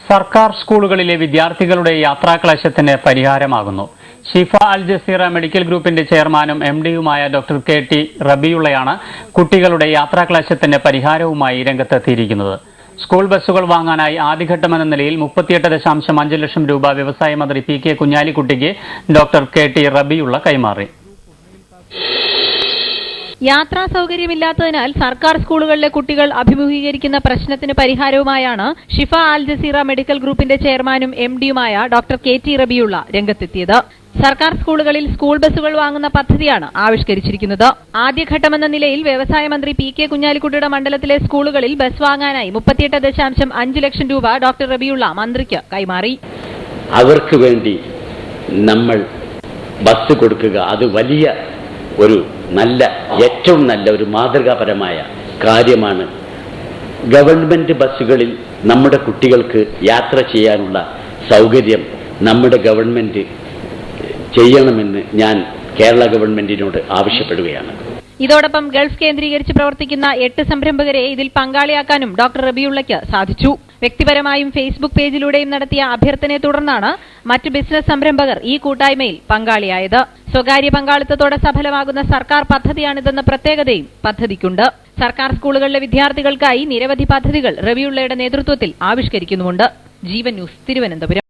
സർക്കാർ സ്കൂളുകളിലെ വിദ്യാർത്ഥികളുടെ യാത്രാക്ലേശത്തിന് പരിഹാരമാകുന്നു. ഷിഫ അൽ ജസീറ മെഡിക്കൽ ഗ്രൂപ്പിന്റെ ചെയർമാനും എം ഡിയുമായ ഡോക്ടർ കെ ടി റബിയുള്ളയാണ് കുട്ടികളുടെ യാത്രാക്ലേശത്തിന് പരിഹാരവുമായി രംഗത്തെത്തിയിരിക്കുന്നത്. സ്കൂൾ ബസ്സുകൾ വാങ്ങാനായി ആദ്യഘട്ടമെന്ന നിലയിൽ മുപ്പത്തിയെട്ട് ദശാംശം അഞ്ച് ലക്ഷം രൂപ വ്യവസായ മന്ത്രി പി കെ കുഞ്ഞാലിക്കുട്ടിക്ക് ഡോക്ടർ കെ ടി റബിയുള്ള കൈമാറി. യാത്രാ സൗകര്യമില്ലാത്തതിനാൽ സർക്കാർ സ്കൂളുകളിലെ കുട്ടികൾ അഭിമുഖീകരിക്കുന്ന പ്രശ്നത്തിന് പരിഹാരവുമായാണ് ഷിഫ ആൽ ജസീറ മെഡിക്കൽ ഗ്രൂപ്പിന്റെ ചെയർമാനും എം ഡിയുമായ ഡോക്ടർ കെ ടി റബിയുള്ള രംഗത്തെത്തിയത്. സർക്കാർ സ്കൂളുകളിൽ സ്കൂൾ ബസ്സുകൾ വാങ്ങുന്ന പദ്ധതിയാണ് ആവിഷ്കരിച്ചിരിക്കുന്നത്. ആദ്യഘട്ടമെന്ന നിലയിൽ വ്യവസായ മന്ത്രി പി കെ കുഞ്ഞാലിക്കുട്ടിയുടെ മണ്ഡലത്തിലെ സ്കൂളുകളിൽ ബസ് വാങ്ങാനായി മുപ്പത്തിയെട്ട് ദശാംശം അഞ്ച് ലക്ഷം രൂപ ഡോക്ടർ റബിയുള്ള മന്ത്രിക്ക് കൈമാറി. അവർക്ക് വേണ്ടി നമ്മൾ ബസ് കൊടുക്കുക. അത് വലിയ ഒരു നല്ല ഏറ്റവും നല്ല ഒരു മാതൃകാപരമായ കാര്യമാണ് ഗവൺമെന്റ് ബസ്സുകളിൽ നമ്മുടെ കുട്ടികൾക്ക് യാത്ര ചെയ്യാനുള്ള സൗകര്യം നമ്മുടെ ഗവൺമെന്റ് ചെയ്യണമെന്ന് ഞാൻ കേരള ഗവൺമെന്റിനോട് ആവശ്യപ്പെടുകയാണ്. ഇതോടൊപ്പം ഗൾഫ് കേന്ദ്രീകരിച്ച് പ്രവർത്തിക്കുന്ന എട്ട് സംരംഭകരെ ഇതിൽ പങ്കാളിയാക്കാനും ഡോക്ടർ റബിയുള്ളയ്ക്ക് സാധിച്ചു. വ്യക്തിപരമായും ഫേസ്ബുക്ക് പേജിലൂടെയും നടത്തിയ അഭ്യർത്ഥനയെ തുടർന്നാണ് മറ്റ് ബിസിനസ് സംരംഭകർ ഈ കൂട്ടായ്മയിൽ പങ്കാളിയായത്. സ്വകാര്യ പങ്കാളിത്തത്തോടെ സഫലമാകുന്ന സർക്കാർ പദ്ധതിയാണിതെന്ന പ്രത്യേകതയും പദ്ധതിക്കുണ്ട്. സർക്കാർ സ്കൂളുകളിലെ വിദ്യാർത്ഥികൾക്കായി നിരവധി പദ്ധതികൾ റബിയുള്ളയുടെ നേതൃത്വത്തിൽ ആവിഷ്കരിക്കുന്നുമുണ്ട്. ജീവൻ ന്യൂസ് തിരുവനന്തപുരം.